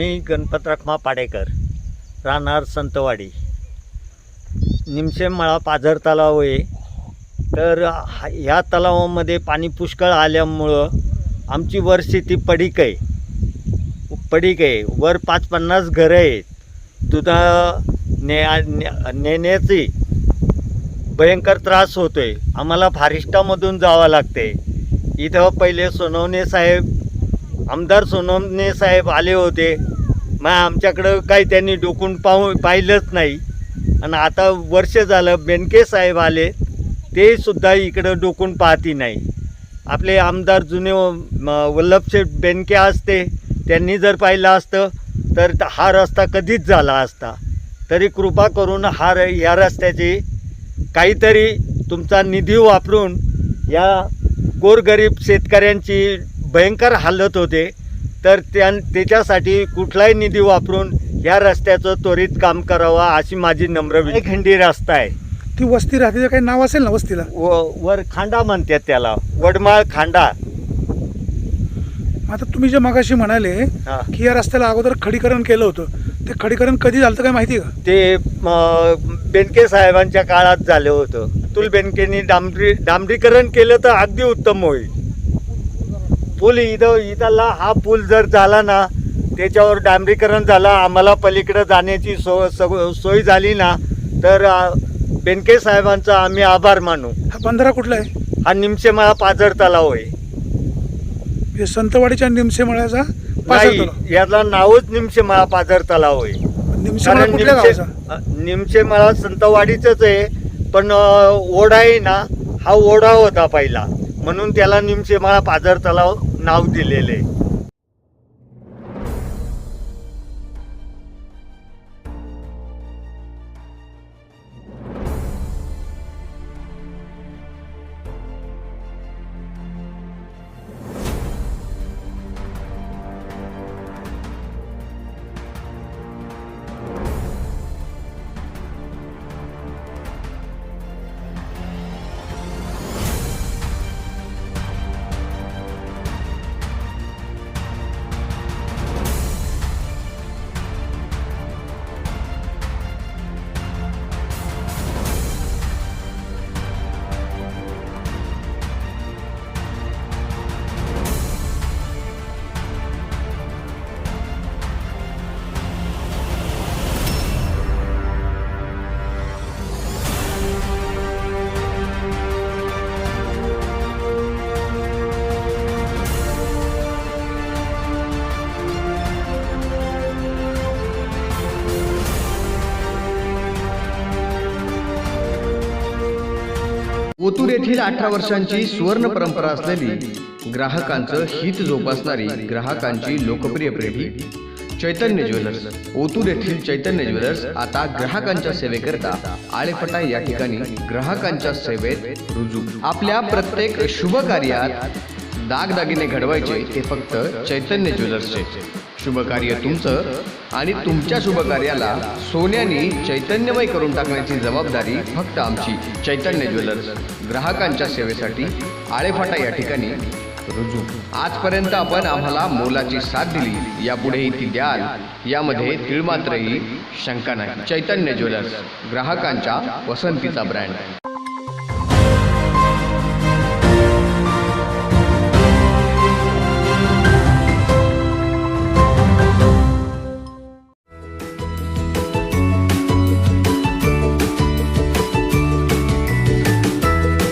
मी गणपत रखमा पाडेकर राहणार संतवाडी. निमशेमळा पाझर तलाव आहे. तर हा- ह्या तलावामध्ये पाणी पुष्कळ आल्यामुळं आमची वर शेती पडीक आहे. पडीक आहे. वर पाच पन्नास घरं आहेत. दुधा ने ने- नेण्याची भयंकर त्रास होतो आहे आम्हाला फारिष्टामधून जावं लागते इथं पहिले सोनवणे साहेब आमदार सोनवणे साहेब आले होते. मग आमच्याकडं काही त्यांनी डोकून पाहू पाहिलंच नाही. आणि आता वर्ष झालं बेनके साहेब आले ते सुद्धा इकडं डोकून पाहती नाही. आपले आमदार जुने म, वल्लभशेठ बेनके असते त्यांनी जर पाहिलं असतं तर हा रस्ता कधीच झाला असता. तरी कृपा करून हा या रस्त्याची काहीतरी तुमचा निधी वापरून या गोरगरीब शेतकऱ्यांची भयंकर हालत होते. तर त्या त्याच्यासाठी कुठलाही निधी वापरून या रस्त्याचं त्वरित काम करावं अशी माझी नम्र विनंती. खंडी रस्ता आहे. ती वस्ती राहते काही नाव असेल ना वस्तीला? व वर खांडा म्हणतात त्याला. वडमाळ खांडा. आता तुम्ही जे मगाशी म्हणाले हा. की या रस्त्याला अगोदर खडीकरण केलं होतं. ते खडीकरण कधी झालं होतं काय माहिती आहे का? ते म, बेनके साहेबांच्या काळात झालं होतं. अतुल बेनकेनी डांबरी डांबरीकरण केलं तर अगदी उत्तम होईल. पूल इथं इथला हा पूल जर झाला ना त्याच्यावर डांबरीकरण झालं आम्हाला पलीकडं जाण्याची सो सोय झाली ना तर बेनके साहेबांचा आम्ही आभार मानू. हा बंधारा कुठला आहे? हा निमशेमाळा पाझर तलाव आहे. म्हणजे संतवाडीच्या निमसेमळ्याचा पाझर नाही तलाव. याला नावच निमशेमाळा पाझर तलाव आहे. निमसेमळा कारण कुठल्या निमशे गावाचा? अ, निमशेमाळा संतवाडीच आहे पण अ, ओढा आहे ना हा ओढा होता पहिला. म्हणून त्याला निमशेमाळा पाझर तलाव नाव दिलेले. ओतूर येथील अठरा वर्षांची सुवर्ण परंपरा असलेली ग्राहकांचं हित जोपासणारी ग्राहकांची लोकप्रिय पेढी. चैतन्य ज्वेलर्स. ओतूर येथील चैतन्य ज्वेलर्स आता ग्राहकांच्या सेवेकरता आळेफटा या ठिकाणी ग्राहकांच्या सेवेत रुजू. आपल्या प्रत्येक शुभ कार्यात दागदागिने घडवायचे ते फक्त चैतन्य ज्वेलर्सचे. शुभकार्य तुमचं आणि तुमच्या शुभकार्याला सोन्याने चैतन्यमय करून टाकण्याची जबाबदारी फक्त आमची. चैतन्य ज्वेलर्स ग्राहकांच्या सेवेसाठी आळेफाटा या ठिकाणी रुजू. आजपर्यंत आपण आम्हाला मोलाची साथ दिली. यापुढेही ती द्याल. यामध्ये तिळमात्रही शंका नाही. चैतन्य ज्वेलर्स ग्राहकांच्या पसंतीचा ब्रँड.